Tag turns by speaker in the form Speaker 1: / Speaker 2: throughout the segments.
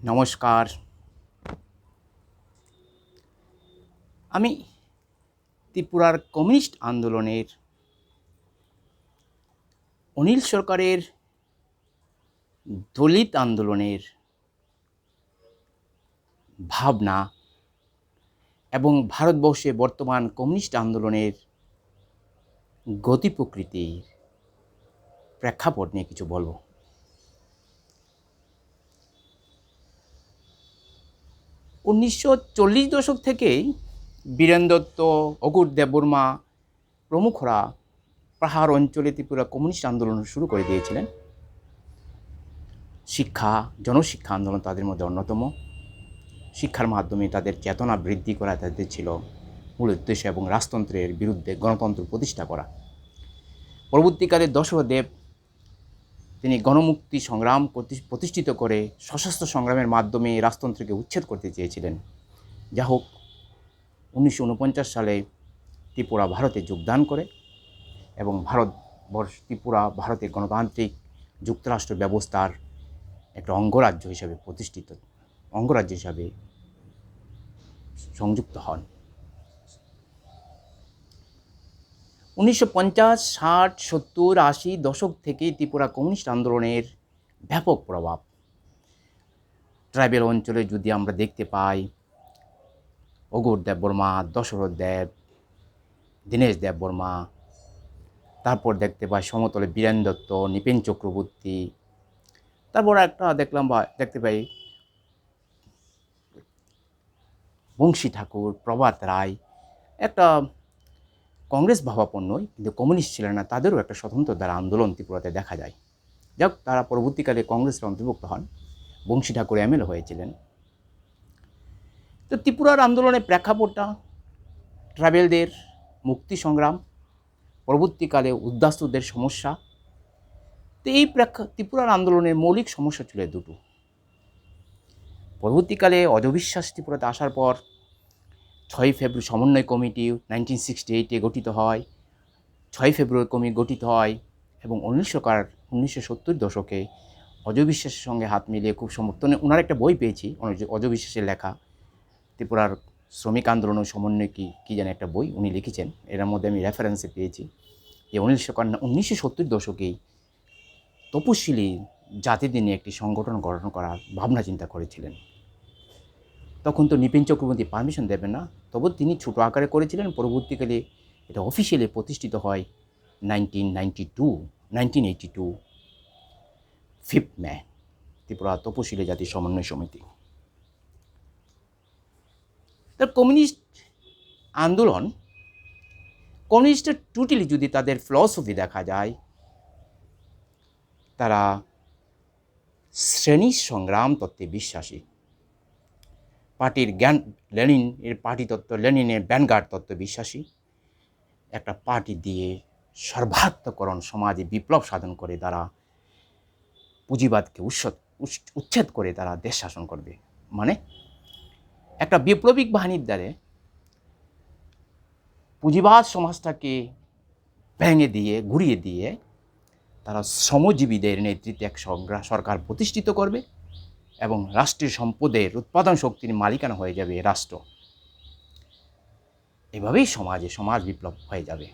Speaker 1: নমস্কার। আমি ত্রিপুরার কমিউনিস্ট আন্দোলনের অনিল সরকারের দলিত আন্দোলনের ভাবনা এবং ভারতবর্ষে বর্তমান কমিউনিস্ট আন্দোলনের গতি প্রকৃতির প্রেক্ষাপট নিয়ে কিছু বলব। উনিশশো চল্লিশ দশক থেকেই বীরেন দত্ত অকুর দেববর্মা প্রমুখরা পাহাড় অঞ্চলে ত্রিপুরা কমিউনিস্ট আন্দোলন শুরু করে দিয়েছিলেন। শিক্ষা, জনশিক্ষা আন্দোলন তাদের মধ্যে অন্যতম। শিক্ষার মাধ্যমে তাদের চেতনা বৃদ্ধি করা তাদের ছিল মূল উদ্দেশ্য এবং রাজতন্ত্রের বিরুদ্ধে গণতন্ত্র প্রতিষ্ঠা করা। পরবর্তীকালে দশরথদেব তিনি গণমুক্তি সংগ্রাম প্রতি- প্রতিষ্ঠিত করে সশস্ত্র সংগ্রামের মাধ্যমে রাজতন্ত্রকে উচ্ছেদ করতে চেয়েছিলেন। যা হোক, উনিশশো উনপঞ্চাশ সালে ত্রিপুরা ভারতে যোগদান করে এবং ভারতবর্ষ ত্রিপুরা ভারতের গণতান্ত্রিক যুক্তরাষ্ট্র ব্যবস্থার একটা অঙ্গরাজ্য হিসাবে প্রতিষ্ঠিত অঙ্গরাজ্য হিসাবে সংযুক্ত হন। উনিশশো পঞ্চাশ, ষাট, সত্তর, আশি দশক থেকে ত্রিপুরা কমিউনিস্ট আন্দোলনের ব্যাপক প্রভাব। ট্রাইবেল অঞ্চলে যদি আমরা দেখতে পাই অগর দেব বর্মা, দশরথ দেব, দীনেশ দেব বর্মা, তারপর দেখতে পাই সমতলে বীরেন দত্ত, নিপেন চক্রবর্তী, তারপর একটা দেখলাম বা দেখতে পাই বংশী ঠাকুর, প্রভাত রায়, একটা কংগ্রেস ভাবাপন্নই কিন্তু কমিউনিস্ট ছিলেন না, তাদেরও একটা স্বতন্ত্র দ্বারা আন্দোলন ত্রিপুরাতে দেখা যায়। যাক, তারা পরবর্তীকালে কংগ্রেসের অন্তর্ভুক্ত হন বংশী ঠাকুর এমএলএ হয়েছিলেন। তো ত্রিপুরার আন্দোলনের প্রেক্ষাপটটা, ট্রাভেলদের মুক্তি সংগ্রাম, পরবর্তীকালে উদ্বাস্তুদের সমস্যা, তো এই প্রেক্ষা, ত্রিপুরার আন্দোলনের মৌলিক সমস্যা ছিল দুটো। পরবর্তীকালে অজবিশ্বাস ত্রিপুরাতে আসার পর ছয় ফেব্রুয়ারি সমন্বয় কমিটি নাইনটিন সিক্সটি এইটে গঠিত হয়। ছয় ফেব্রুয়ারি কমিটি গঠিত হয় এবং উনিশশো কার উনিশশো সত্তর দশকে অজয় বিশ্বাসের সঙ্গে হাত মিলিয়ে খুব সমর্থনে ওনার একটা বই পেয়েছি, অনজ- অজয় বিশ্বাসের লেখা। ত্রিপুরার শ্রমিক আন্দোলন সমন্বয় কি, কী যেন একটা বই উনি লিখেছেন। এর মধ্যে আমি রেফারেন্সে পেয়েছি যে অনিল সরকার উনিশশো সত্তর দশকেই তপশিলি জাতিদের নিয়ে একটি সংগঠন গঠন করার ভাবনা চিন্তা করেছিলেন। তখন তো নিপিন চক্রবর্তী পারমিশন দেবেন না। তবু তিনি ছোটো আকারে করেছিলেন, পরবর্তীকালে এটা অফিসিয়ালি প্রতিষ্ঠিত হয় nineteen ninety two nineteen eighty two fifth May Tripura তপশিলি জাতি সমন্বয় সমিতি। তার কমিউনিস্ট আন্দোলন, কমিউনিস্টের টোটালি যদি তাদের ফিলসফি দেখা যায়, তারা শ্রেণি সংগ্রাম তত্ত্বে বিশ্বাসী। পার্টির জ্ঞান, লেনিন, এর পার্টি তত্ত্ব, লেনিনের ব্যানগার্ড তত্ত্ব বিশ্বাসী। একটা পার্টি দিয়ে সর্বাত্মকরণ সমাজে বিপ্লব সাধন করে তারা, পুঁজিবাদকে উচ্ছ- উচ্ছেদ করে তারা দেশ শাসন করবে। মানে একটা বিপ্লবিক বাহিনীর দ্বারে পুঁজিবাদ সমাজটাকে ভেঙে দিয়ে, ঘুরিয়ে দিয়ে তারা শ্রমজীবীদের নেতৃত্বে এক সরকার প্রতিষ্ঠিত করবে। এবং রাষ্ট্রের সম্পদের উৎপাদন শক্তির মালিকানা হয়ে যাবে রাষ্ট্র। এভাবেই সমাজে সমাজ বিপ্লব হয়ে যাবে।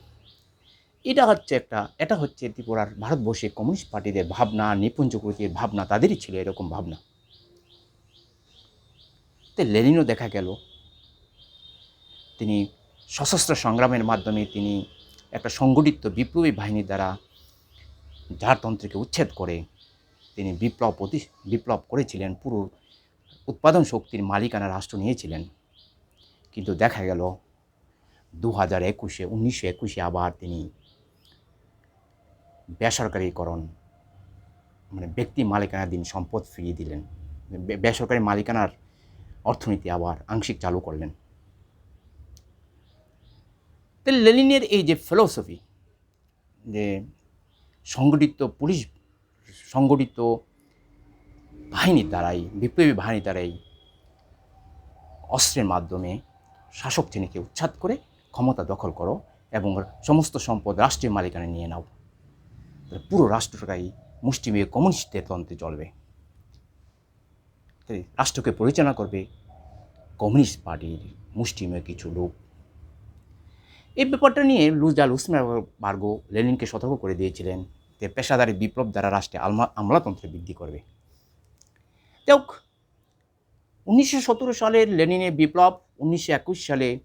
Speaker 1: এটা হচ্ছে একটা, এটা হচ্ছে ত্রিপুরার ভারতবর্ষে কমিউনিস্ট পার্টিদের ভাবনা, নিপুণ ভাবনা, তাদেরই ছিল এরকম ভাবনা। তো লেনিনও দেখা গেল। তিনি সশস্ত্র সংগ্রামের মাধ্যমে তিনি একটা সংগঠিত বিপ্লবী বাহিনীর দ্বারা জারতন্ত্রকে উচ্ছেদ করে তিনি বিপ্লব প্রতি, বিপ্লব করেছিলেন, পুরো উৎপাদন শক্তির মালিকানা রাষ্ট্র নিয়েছিলেন। কিন্তু দেখা গেল দু হাজার একুশে, উনিশশো একুশে আবার তিনি বেসরকারীকরণ মানে ব্যক্তি মালিকানাধীন সম্পদ ফিরিয়ে দিলেন। বেসরকারি মালিকানার অর্থনীতি আবার আংশিক চালু করলেন। তো লেনিনের এই যে ফিলোসফি যে সংগঠিত পুলিশ সংগঠিত বাহিনীর দ্বারাই, বিপ্লবী বাহিনীর দ্বারাই অস্ত্রের মাধ্যমে শাসক শ্রেণীকে উচ্ছেদ করে ক্ষমতা দখল করো এবং সমস্ত সম্পদ রাষ্ট্রীয় মালিকানা নিয়ে নাও। পুরো রাষ্ট্রটাই মুষ্টিমেয় কমিউনিস্টদের তন্ত্রে চলবে। রাষ্ট্রকে পরিচালনা করবে কমিউনিস্ট পার্টির মুষ্টিমেয় কিছু লোক। এই ব্যাপারটা নিয়ে লুজা বার্গো লেনিনকে সতর্ক করে দিয়েছিলেন। যে পেশাদারি বিপ্লব দ্বারা রাষ্ট্রে আমলাতন্ত্র বৃদ্ধি করবে। যাক উনিশশো সতেরো সালের লেনিনের বিপ্লব, উনিশশো একুশ সালে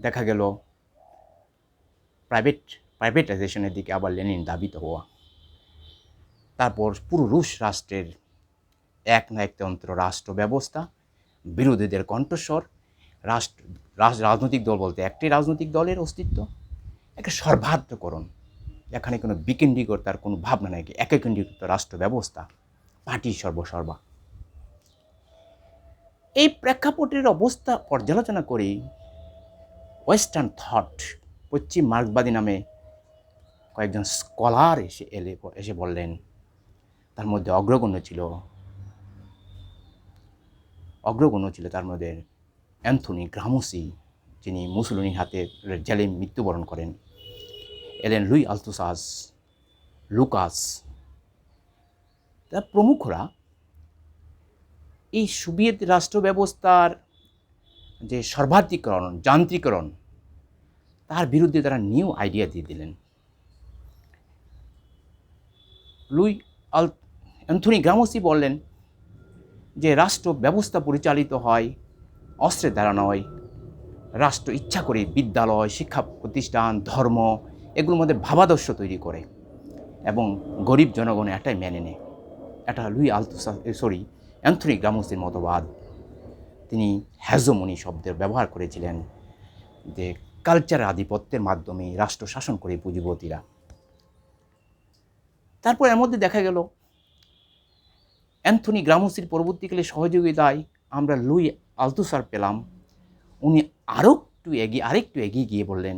Speaker 1: দেখা গেল প্রাইভেট, প্রাইভেটাইজেশনের দিকে আবার লেনিন দাবিত হওয়া। তারপর পুরো রুশ রাষ্ট্রের এক নায়কতন্ত্র রাষ্ট্র ব্যবস্থা, বিরোধীদের কণ্ঠস্বর, রাষ্ট্র, রাজ- রাজনৈতিক দল বলতে একটি রাজনৈতিক দলের অস্তিত্ব, একটা সর্বাত্মকরণ এখানে কোনো বিকেন্দ্রীকতার কোনো ভাবনা নেই এককেন্দ্রীকৃত রাষ্ট্র ব্যবস্থা পার্টি সর্বসর্বা। এই প্রেক্ষাপটের অবস্থা পর্যালোচনা করেই ওয়েস্টার্ন থট পশ্চিম মার্কবাদী নামে কয়েকজন স্কলার এসে এলে, এসে বললেন, তার মধ্যে অগ্রগণ্য ছিল অগ্রগণ্য ছিল তার মধ্যে অ্যান্থনি গ্রামসি, যিনি মুসলিনীর হাতে জেলে মৃত্যুবরণ করেন। এলেন লুই আলতুসাস, লুকাস। তার প্রমুখরা এই সোভিয়েত রাষ্ট্র ব্যবস্থার যে সর্বাধিকরণ, যান্ত্রিকরণ, তার বিরুদ্ধে তারা নিউ আইডিয়া দিয়ে দিলেন। লুই আল, অ্যান্থনি গ্রামসি বললেন যে, রাষ্ট্র ব্যবস্থা পরিচালিত হয়, অস্ত্রের দ্বারা নয়। রাষ্ট্র ইচ্ছা করে বিদ্যালয়, শিক্ষা প্রতিষ্ঠান, ধর্ম এগুলোর মধ্যে ভাবাদর্শ তৈরি করে এবং গরিব জনগণ এটাই মেনে নেয়। এটা লুই আলতুসা সরি অ্যান্থনি গ্রামসির মতবাদ। তিনি হ্যাজোমনি শব্দের ব্যবহার করেছিলেন যে কালচার আধিপত্যের মাধ্যমে রাষ্ট্র শাসন করে পুঁজিপতিরা তারপর এর মধ্যে দেখা গেল, অ্যান্থনি গ্রামসির পরবর্তীকালে সহযোগিতায় আমরা লুই আলতুসার পেলাম। উনি আরও একটু এগিয়ে, আরেকটু এগিয়ে গিয়ে বললেন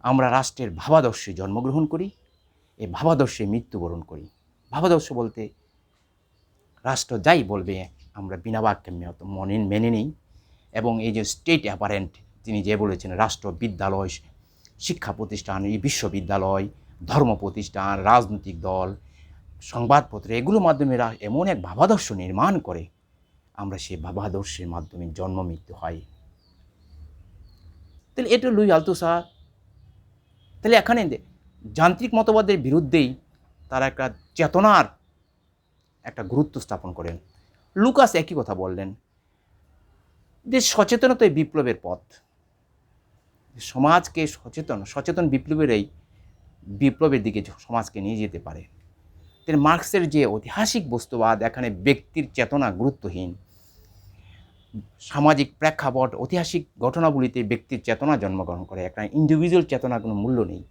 Speaker 1: আমরা রাষ্ট্রের ভাবাদর্শে জন্মগ্রহণ করি এই ভাবাদর্শে মৃত্যুবরণ করি। ভাবাদর্শ বলতে রাষ্ট্র যাই বলবে, আমরা বিনা বাক্যে মেনে- মনে নিই। এবং এই যে স্টেট অ্যাপারেন্ট তিনি যে বলেছেন, রাষ্ট্র বিদ্যালয়, শিক্ষা প্রতিষ্ঠান, এই বিশ্ববিদ্যালয়, ধর্ম প্রতিষ্ঠান, রাজনৈতিক দল, সংবাদপত্র এগুলোর মাধ্যমে এমন এক ভাবাদর্শ নির্মাণ করে, আমরা সেই ভাবাদর্শের মাধ্যমে জন্ম, মৃত্যু হয়। তাহলে এটা লুই আলতুসা তাহলে এখানে যান্ত্রিক মতবাদের বিরুদ্ধেই তারা একটা চেতনার একটা গুরুত্ব স্থাপন করেন। লুকাস একই কথা বললেন যে সচেতনতাই বিপ্লবের পথ। সমাজকে সচেতন সচেতন বিপ্লবের এই বিপ্লবের দিকে সমাজকে নিয়ে যেতে পারে। মার্কসের যে ঐতিহাসিক বস্তুবাদ, এখানে ব্যক্তির চেতনা গুরুত্বহীন। সামাজিক প্রেক্ষাপট, ঐতিহাসিক ঘটনাগুলিতে ব্যক্তির চেতনা জন্মগ্রহণ করে। একটা ইন্ডিভিজুয়াল চেতনার কোনো মূল্য নেই।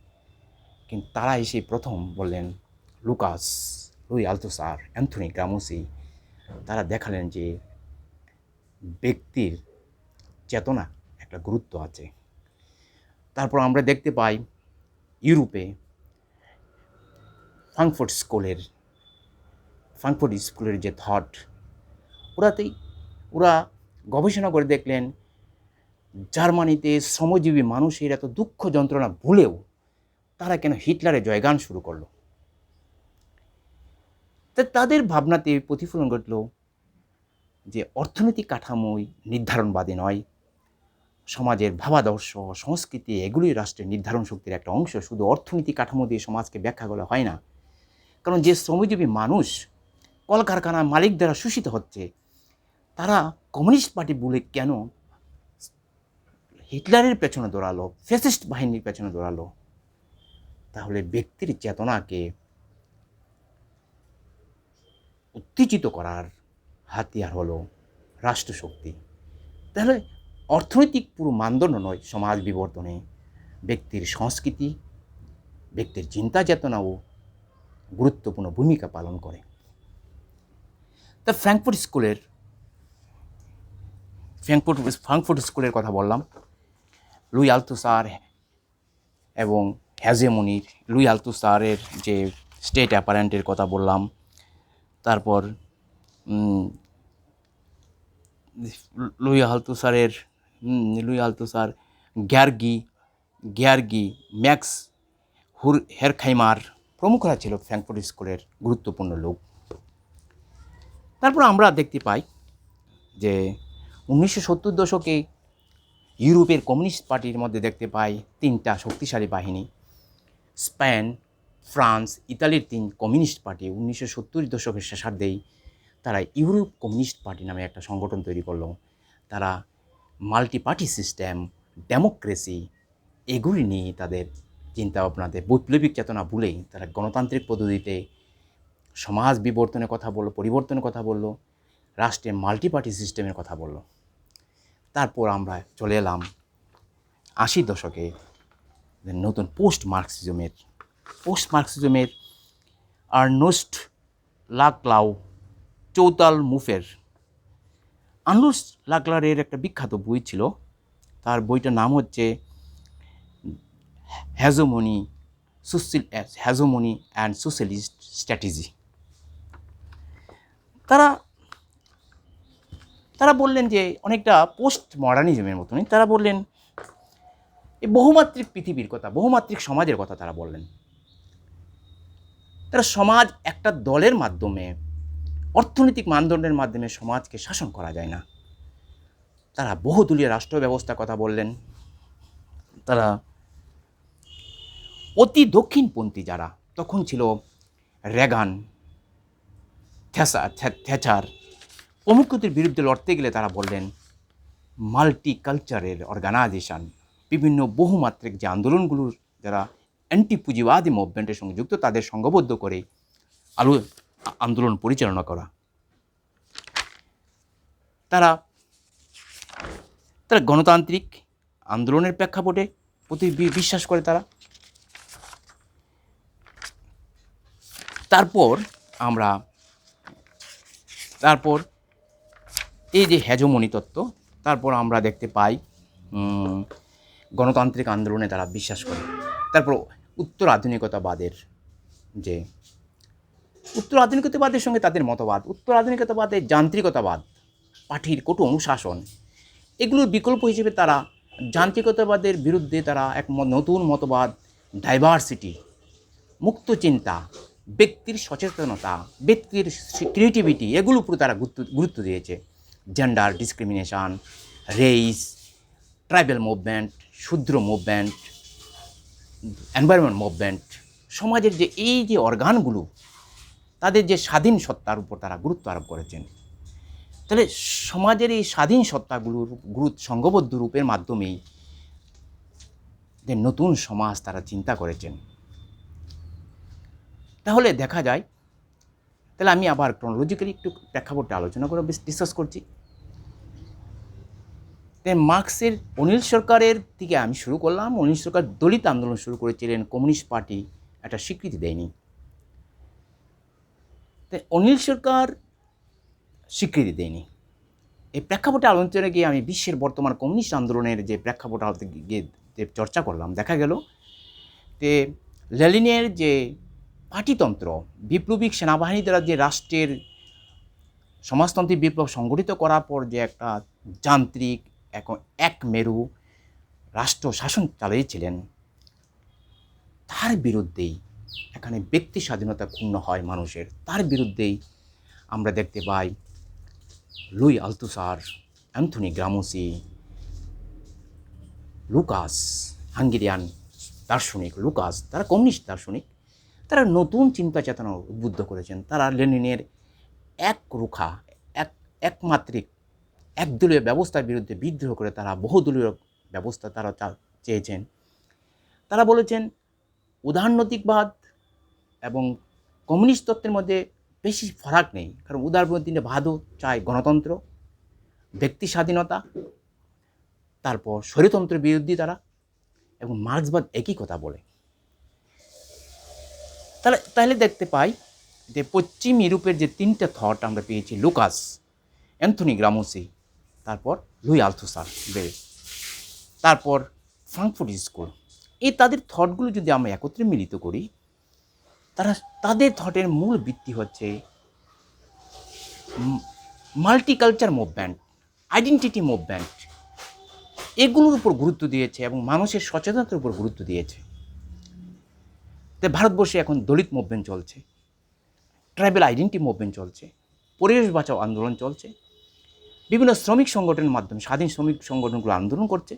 Speaker 1: কিন্তু তারা এসে প্রথম বললেন Lukacs, Louis Althusser, Anthony Gramsci তারা দেখালেন যে ব্যক্তির চেতনা একটা গুরুত্ব আছে। তারপর আমরা দেখতে পাই ইউরোপে ফ্রাঙ্কফুর্ট স্কুলের ফ্রাঙ্কফুর্ট স্কুলের যে থট ওরাতেই ওরা গবেষণা করে দেখলেন, জার্মানিতে শ্রমজীবী মানুষের এত দুঃখ যন্ত্রণা ভুলেও তারা কেন হিটলারের জয়গান শুরু করল? তা তাদের ভাবনাতে প্রতিফলন ঘটল যে অর্থনৈতিক কাঠামোই নির্ধারণবাদী নয়। সমাজের ভাবাদর্শ, সংস্কৃতি এগুলোই রাষ্ট্রের নির্ধারণ শক্তির একটা অংশ। শুধু অর্থনীতি কাঠামো দিয়ে সমাজকে ব্যাখ্যা করা হয় না। কারণ যে শ্রমজীবী মানুষ কলকারখানা মালিক দ্বারা শোষিত হচ্ছে, তারা কমিউনিস্ট পার্টি বলে কেন হিটলারের পেছনে দৌড়ালো ফেসিস্ট বাহিনীর পেছনে দৌড়ালো? তাহলে ব্যক্তির চেতনাকে উত্তেজিত করার হাতিয়ার হলো রাষ্ট্রশক্তি। তাহলে অর্থনৈতিক পুরো মানদণ্ড নয়, সমাজ বিবর্তনে। ব্যক্তির সংস্কৃতি, ব্যক্তির চিন্তা চেতনাও গুরুত্বপূর্ণ ভূমিকা পালন করে। তা ফ্র্যাঙ্কফুর্ট স্কুলের ফ্র্যাঙ্কফুর্ট ফ্রাঙ্কফুর্ট স্কুলের কথা বললাম। লুই আলতু আলতুসার এবং হ্যাজেমনির লুই আলতু আলতুসারের যে স্টেট অ্যাপারেন্টের কথা বললাম। তারপর লুই আলতুসারের উম, লুই আলতু আলতুসার গ্যার্গি গ্যার্গি ম্যাক্স হুর হেরখাইমার প্রমুখরা ছিল ফ্র্যাঙ্কফুর্ট স্কুলের গুরুত্বপূর্ণ লোক। তারপর আমরা দেখতে পাই যে উনিশশো সত্তর দশকে ইউরোপের কমিউনিস্ট পার্টির মধ্যে দেখতে পাই তিনটা শক্তিশালী বাহিনী। স্পেন, ফ্রান্স, ইতালির তিন কমিউনিস্ট পার্টি উনিশশো সত্তর দশকের শেষার্ধেই তারা ইউরোপ কমিউনিস্ট পার্টি নামে একটা সংগঠন তৈরি করল। তারা মাল্টি পার্টি সিস্টেম, ডেমোক্রেসি এগুলি নিয়ে তাদের চিন্তা ভাবনাতে বৈপ্লবিক চেতনা ভুলেই তারা গণতান্ত্রিক পদ্ধতিতে সমাজ বিবর্তনের কথা বলল, পরিবর্তনের কথা বলল, রাষ্ট্রের মাল্টি পার্টি সিস্টেমের কথা বলল। তারপর আমরা চলে এলাম আশির দশকে নতুন পোস্ট মার্কসিজমের পোস্ট মার্কসিজমের আর্নস্ট লাকলাউ চৌতাল মুফের আর্নস্ট লাকলারের একটা বিখ্যাত বই ছিল, তার বইটার নাম হচ্ছে hegemony social hegemony and socialist strategy তারা তারা বললেন যে অনেকটা পোস্ট মডার্নিজমের মতনই তারা বললেন এই বহুমাত্রিক পৃথিবীর কথা, বহুমাত্রিক সমাজের কথা তারা বললেন। তারা সমাজ একটা দলের মাধ্যমে, অর্থনৈতিক মানদণ্ডের মাধ্যমে সমাজকে শাসন করা যায় না। তারা বহুদলীয় রাষ্ট্র ব্যবস্থার কথা বললেন। তারা অতি দক্ষিণপন্থী যারা, তখন ছিল রেগান থ্যাচার প্রমুখদের বিরুদ্ধে লড়তে গেলে তারা বললেন মাল্টি কালচারের অর্গানাইজেশন, বিভিন্ন বহুমাত্রিক যে আন্দোলনগুলোর যারা অ্যান্টি পুঁজিবাদী মুভমেন্টের সঙ্গে যুক্ত, তাদের সংঘবদ্ধ করে আলো, আন্দোলন পরিচালনা করা। তারা তারা গণতান্ত্রিক আন্দোলনের প্রেক্ষাপটে প্রতি বিশ্বাস করে তারা। তারপর আমরা, তারপর এই যে হেজমনি তত্ত্ব, তারপর আমরা দেখতে পাই গণতান্ত্রিক আন্দোলনে তারা বিশ্বাস করে। তারপর উত্তর আধুনিকতাবাদের যে, উত্তর আধুনিকতাবাদের সঙ্গে তাদের মতবাদ, উত্তর আধুনিকতাবাদের যান্ত্রিকতাবাদ, পাঠির কটু অনুশাসন, এগুলোর বিকল্প হিসেবে তারা যান্ত্রিকতাবাদের বিরুদ্ধে তারা এক নতুন মতবাদ ডাইভার্সিটি মুক্ত চিন্তা, ব্যক্তির সচেতনতা, ব্যক্তির ক্রিয়েটিভিটি এগুলোর উপর তারা গুরুত্ব গুরুত্ব দিয়েছে। Gender discrimination race tribal movement শূদ্র movement environment movement সমাজের যে এই যে অর্গানগুলো তাদের যে স্বাধীন সত্তার উপর তারা গুরুত্ব আরোপ করেছেন। তাহলে সমাজের এই স্বাধীন সত্তাগুলোর গুরুত্ব সংঘবদ্ধ রূপের মাধ্যমেই যে নতুন সমাজ তারা চিন্তা করেছেন। তাহলে দেখা যায়, তাহলে আমি আবার ক্রোনোলজিক্যালি একটু প্রেক্ষাপটটা আলোচনা করে ডিসকাস করছি। তাই মার্কসের অনিল সরকারের থেকে আমি শুরু করলাম। অনিল সরকার দলিত আন্দোলন শুরু করেছিলেন, কমিউনিস্ট পার্টি একটা স্বীকৃতি দেয়নি। তাই অনিল সরকার স্বীকৃতি দেয়নি। এই প্রেক্ষাপটে আলোচনা গিয়ে আমি বিশ্বের বর্তমান কমিউনিস্ট আন্দোলনের যে প্রেক্ষাপট গিয়ে যে চর্চা করলাম, দেখা গেল যে লেলিনের যে পার্টিতন্ত্র বিপ্লবিক সেনাবাহিনী দ্বারা যে রাষ্ট্রের সমাজতান্ত্রিক বিপ্লব সংগঠিত করার পর যে একটা যান্ত্রিক এখন এক মেরু রাষ্ট্র শাসন চালিয়েছিলেন। তার বিরুদ্ধেই এখানে ব্যক্তি স্বাধীনতা ক্ষুণ্ণ হয় মানুষের। তার বিরুদ্ধেই আমরা দেখতে পাই Louis Althusser, Anthony Gramsci, Lukacs, Hungarian দার্শনিক লুকাস, তারা কমিউনিস্ট দার্শনিক। তারা নতুন চিন্তা চেতনা উদ্বুদ্ধ করেছেন। তারা লেনিনের এক রুখা, এক, একমাত্রিক একদলীয় ব্যবস্থার বিরুদ্ধে বিদ্রোহ করে তারা বহুদলীয় ব্যবস্থা তারা চেয়েছেন। তারা বলেছেন, উদারনৈতিকবাদ এবং কমিউনিস্ট তত্ত্বের মধ্যে বেশি ফারাক নেই, কারণ উদারপন্থী ভাদও চায় গণতন্ত্র, ব্যক্তি স্বাধীনতা, তারপর স্বৈরতন্ত্রের বিরোধী তারা এবং মার্ক্সবাদ একই কথা বলে। তাহলে তাহলে দেখতে পাই যে পশ্চিম ইউরোপের যে তিনটে থট আমরা পেয়েছি, লুকাস, অ্যান্থনি গ্রামোসি তারপর লুই আলথুসার বে। তারপর ফ্রাঙ্কফুর্ট স্কুল। এই তাদের থটগুলো যদি আমরা একত্রে মিলিত করি, তারা, তাদের থটের মূল ভিত্তি হচ্ছে মাল্টিকালচার মুভমেন্ট আইডেন্টিটি মুভমেন্ট এগুলোর উপর গুরুত্ব দিয়েছে এবং মানুষের সচেতনতার উপর গুরুত্ব দিয়েছে। তো ভারতবর্ষে এখন দলিত মুভমেন্ট চলছে ট্রাইবেল আইডেন্টি মুভমেন্ট চলছে পরিবেশ বাঁচাও আন্দোলন চলছে বিভিন্ন শ্রমিক সংগঠনের মাধ্যমে, স্বাধীন শ্রমিক সংগঠনগুলো আন্দোলন করছে।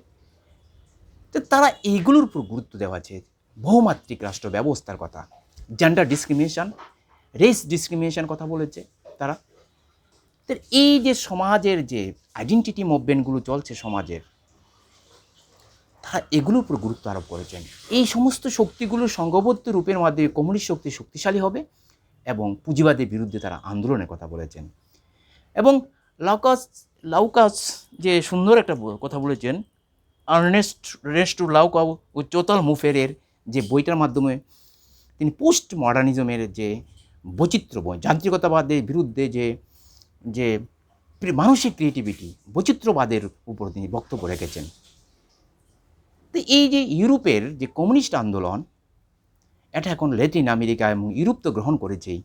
Speaker 1: তো তারা এইগুলোর উপর গুরুত্ব দেওয়া আছে। বহুমাত্রিক রাষ্ট্র ব্যবস্থার কথা জেন্ডার ডিসক্রিমিনেশন রেস ডিসক্রিমিনেশন কথা বলেছে তারা। তো এই যে সমাজের যে আইডেন্টিটি মুভমেন্টগুলো চলছে সমাজের, তারা এগুলোর উপর গুরুত্ব আরোপ করেছেন। এই সমস্ত শক্তিগুলো সংঘবদ্ধ রূপের মাধ্যমে কমিউনিস্ট শক্তি শক্তিশালী হবে এবং পুঁজিবাদের বিরুদ্ধে তারা আন্দোলনের কথা বলেছেন। এবং লাউকাস লাউকাস যে সুন্দর একটা কথা বলেছেন, আর্নেস্ট, রেস্ট টু লাউকাউ ও চোতল মুফেরের যে বইটার মাধ্যমে তিনি পোস্ট মডার্নিজমের যে বৈচিত্র্যময় যান্ত্রিকতাবাদের বিরুদ্ধে যে যে মানসিক ক্রিয়েটিভিটি, বৈচিত্র্যবাদের উপর তিনি বক্তব্য রেখেছেন। তো এই যে ইউরোপের যে কমিউনিস্ট আন্দোলন, এটা এখন ল্যাটিন আমেরিকা এবং ইউরোপ তো গ্রহণ করেছেই।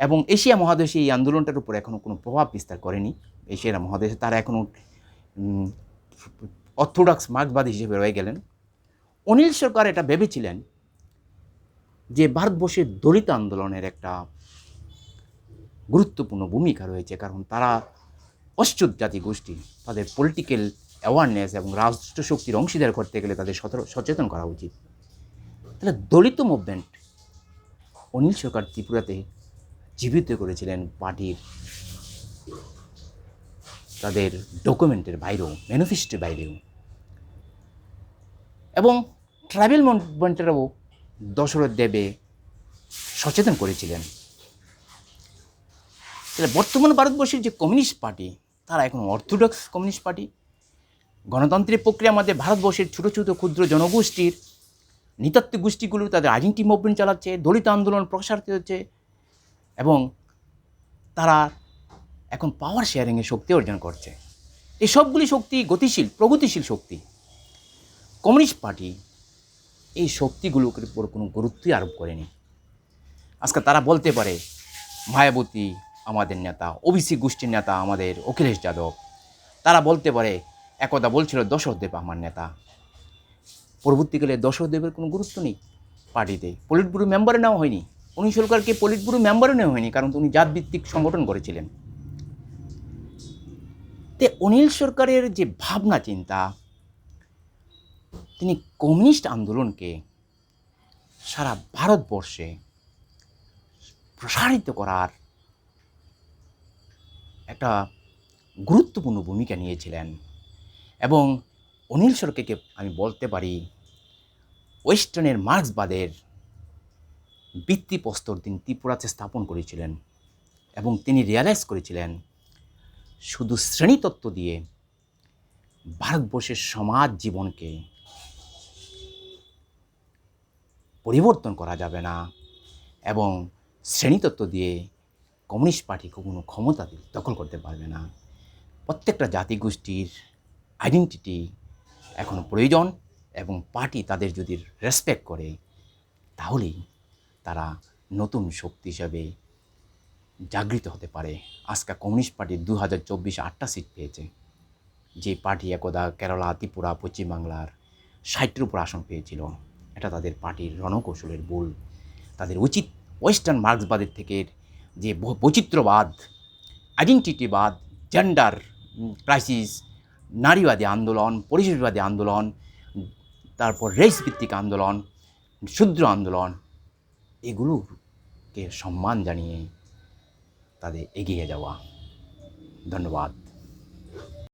Speaker 1: এবং এশিয়া মহাদেশে এই আন্দোলনটার উপর এখনও কোনো প্রভাব বিস্তার করেনি। এশিয়া মহাদেশে তারা এখনও অর্থোডক্স মার্কবাদী হিসেবে রয়ে গেলেন। অনিল সরকার এটা ভেবেছিলেন যে ভারতবর্ষের দলিত আন্দোলনের একটা গুরুত্বপূর্ণ ভূমিকা রয়েছে, কারণ তারা অশ্চুত জাতি গোষ্ঠী, তাদের পলিটিক্যাল অ্যাওয়ারনেস এবং রাষ্ট্রশক্তির অংশীদার করতে গেলে তাদের সচেতন করা উচিত। তাহলে দলিত মুভমেন্ট অনিল সরকার ত্রিপুরাতে জীবিত করেছিলেন পার্টির তাদের ডকুমেন্টের বাইরেও ম্যানিফেস্টোর বাইরেও। এবং ট্রাভেল মুভমেন্টেরও দশরথ দেবে সচেতন করেছিলেন। তাহলে বর্তমান ভারতবর্ষের যে কমিউনিস্ট পার্টি, তারা এখন অর্থোডক্স কমিউনিস্ট পার্টি। গণতান্ত্রিক প্রক্রিয়া আমাদের ভারতবর্ষের ছোটো ছোটো ক্ষুদ্র জনগোষ্ঠীর, নৃতাত্ত্বিক গোষ্ঠীগুলো তাদের আইডেন্টি মুভমেন্ট চালাচ্ছে, দলিত আন্দোলন প্রসারিত হচ্ছে। এবং তারা এখন পাওয়ার শেয়ারিংয়ে শক্তি অর্জন করছে। এই সবগুলি শক্তি গতিশীল, প্রগতিশীল শক্তি। কমিউনিস্ট পার্টি এই শক্তিগুলোর উপর কোনো গুরুত্বই আরোপ করেনি। আজকে তারা বলতে পারে, মায়াবতী আমাদের নেতা ওবিসি গোষ্ঠীর নেতা আমাদের অখিলেশ যাদব। তারা বলতে পারে, একদা বলছিল দশরথদেব আমার নেতা। পরবর্তীকালে দশরথদেবের কোনো গুরুত্ব নেই পার্টিতে। পলিট ব্যুরো মেম্বারে নেওয়া হয়নি। উনি সরকারকে পলিট ব্যুরো মেম্বারে নেওয়া হয়নি, কারণ উনি জাতভিত্তিক সংগঠন করেছিলেন। তে অনিল সরকারের যে ভাবনা, চিন্তা, তিনি কমিউনিস্ট আন্দোলনকে সারা ভারতবর্ষে প্রসারিত করার একটা গুরুত্বপূর্ণ ভূমিকা নিয়েছিলেন। এবং অনিল সরকারকে আমি বলতে পারি, ওয়েস্টার্নের মার্ক্সবাদের ভিত্তিপ্রস্তর তিনি ত্রিপুরাতে স্থাপন করেছিলেন এবং তিনি রিয়ালাইজ করেছিলেন শুধু শ্রেণীতত্ত্ব দিয়ে ভারতবর্ষের সমাজ জীবনকে পরিবর্তন করা যাবে না এবং শ্রেণীতত্ত্ব দিয়ে কমিউনিস্ট পার্টি কোনো ক্ষমতা দখল করতে পারবে না। প্রত্যেকটা জাতিগোষ্ঠীর আইডেন্টিটি এখন প্রয়োজন এবং পার্টি তাদের যদি রেসপেক্ট করে, তাহলেই তারা নতুন শক্তি হিসাবে জাগৃত হতে পারে। আজকে কমিউনিস্ট পার্টি দু হাজার চব্বিশে আটটা সিট পেয়েছে। যে পার্টি একদা কেরালা, ত্রিপুরা পশ্চিমবাংলার ষাটের উপর আসন পেয়েছিল। এটা তাদের পার্টির রণকৌশলের ভুল। তাদের উচিত ওয়েস্টার্ন মার্ক্সবাদের থেকে যে বৈচিত্র্যবাদ, আইডেন্টিটিবাদ জেন্ডার ক্রাইসিস নারীবাদী আন্দোলন, পরিবেশবাদী আন্দোলন, তারপর রেস ভিত্তিক আন্দোলন শূদ্র আন্দোলন এগুলোকে সম্মান জানিয়ে তাদের এগিয়ে যাওয়া। ধন্যবাদ।